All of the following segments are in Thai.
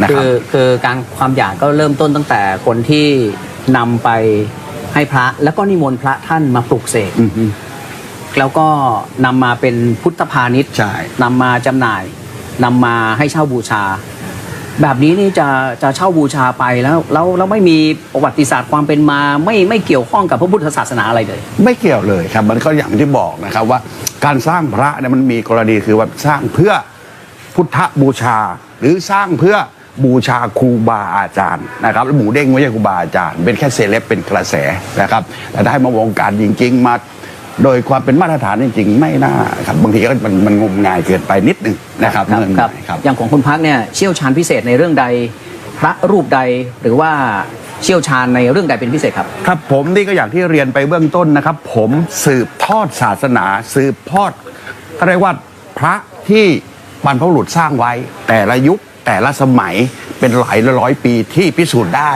นะคคืรับอคือการความอยากก็เริ่มต้นตั้งแต่คนที่นำไปให้พระแล้วก็นิมนต์พระท่านมาปลุกเสกอือฮึแล้วก็นำมาเป็นพุทธพาณิชย์ใช่ นำมาจำหน่ายนำมาให้เช่าบูชา แบบนี้นี่จะจะเช่าบูชาไปแล้วแล้วแล้วไม่มีประวัติศาสตร์ความเป็นมาไม่ไม่เกี่ยวข้องกับพระพุทธศาสนาอะไรเลย ไม่เกี่ยวเลยครับมันก็อย่างที่บอกนะครับว่าการสร้างพระเนี่ยมันมีกรณีคือว่าสร้างเพื่อพุทธบูชา หรือสร้างเพื่อ บูชาครูบาอาจารย์นะครับแล้วหมูเด้งไม่ใช่ครูบาอาจารย์ เป็นแค่เซเลบเป็นกระแสนะครับแต่ถ้าให้มาวงการจริง ๆ มาโดยความเป็นมาตรฐานจริงๆ ไม่น่าครับบางทีก็มันมันงมงายเกินไปนิดนึงนะครับครับเรื่องครับนี้ครับอย่างของคุณพักเนี่ยเชี่ยวชาญพิเศษในเรื่องใด พระรูปใดหรือว่าเชี่ยวชาญในเรื่องใดเป็นพิเศษครับ ครับผมนี่ก็อย่างที่เรียนไปเบื้องต้นนะครับ ผมสืบทอดศาสนา สืบทอดเขาเรียกว่าพระที่บรรพบุรุษสร้างไว้แต่ละยุค แต่ละสมัยเป็นหลายร้อยปีที่พิสูจน์ได้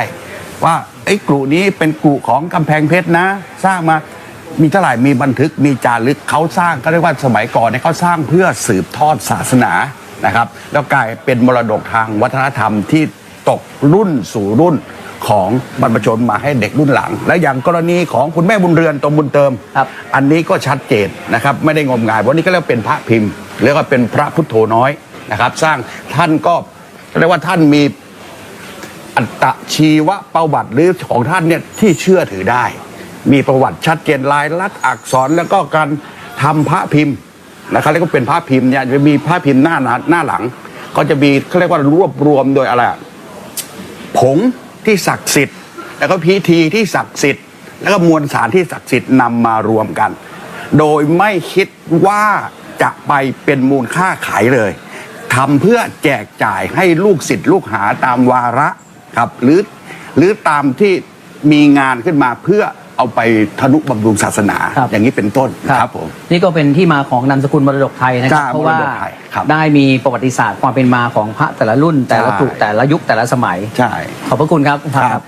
ว่าไอ้กลุ่นี้เป็นกลุ่ของกำแพงเพชรนะ สร้างมามีเท่าไหร่มีบันทึกมีจารึกเขาสร้างก็เรียกว่าสมัยก่อนเนี่ยเขาสร้างเพื่อสืบทอดศาสนานะครับ แล้วกลายเป็นมรดกทางวัฒนธรรมที่ตกรุ่นสู่รุ่นของบรรพชนมาให้เด็กรุ่นหลัง และอย่างกรณีของคุณแม่บุญเรือนตรงบุญเติมครับอันนี้ก็ชัดเจนนะครับ ไม่ได้งมงายเพราะนี่ก็เรียกว่าเป็นพระพิมพ์เรียกว่าเป็นพระพุทโธน้อยนะครับ สร้างท่านก็ เรียกว่าท่านมีอัตชีวประวัติหรือของท่านเนี่ยที่เชื่อถือได้ มีประวัติชัดเจนลายลักษณ์อักษรแล้วก็การทำพระพิมพ์นะครับแล้วก็เป็นพระพิมพ์เนี่ยจะมีพระพิมพ์หน้าหน้าหลังก็จะมีเขาเรียกว่ารวบรวมโดยอะไรอะผงที่ศักดิ์สิทธิ์ แล้วก็พิธีที่ศักดิ์สิทธิ์ แล้วก็มวลสารที่ศักดิ์สิทธิ์นำมารวมกัน โดยไม่คิดว่าจะไปเป็นมูลค่าขายเลย ทำเพื่อแจกจ่ายให้ลูกศิษย์ลูกหาตามวาระครับ หรือหรือตามที่มีงานขึ้นมาเพื่อเอาไปทนุบำรุงศาสนา ครับ อย่างนี้เป็นต้นครับผม นี่ก็เป็นที่มาของนามสกุลมรดกไทยนะคครัรับบเพราะว่ามรดกไทยครับได้มีประวัติศาสตร์ความเป็นมาของพระแต่ละรุ่นแต่ละใช่ กลุ่มแต่ละยุคแต่ละสมัย ใช่ ขอบพระคุณครับคุณพักครับ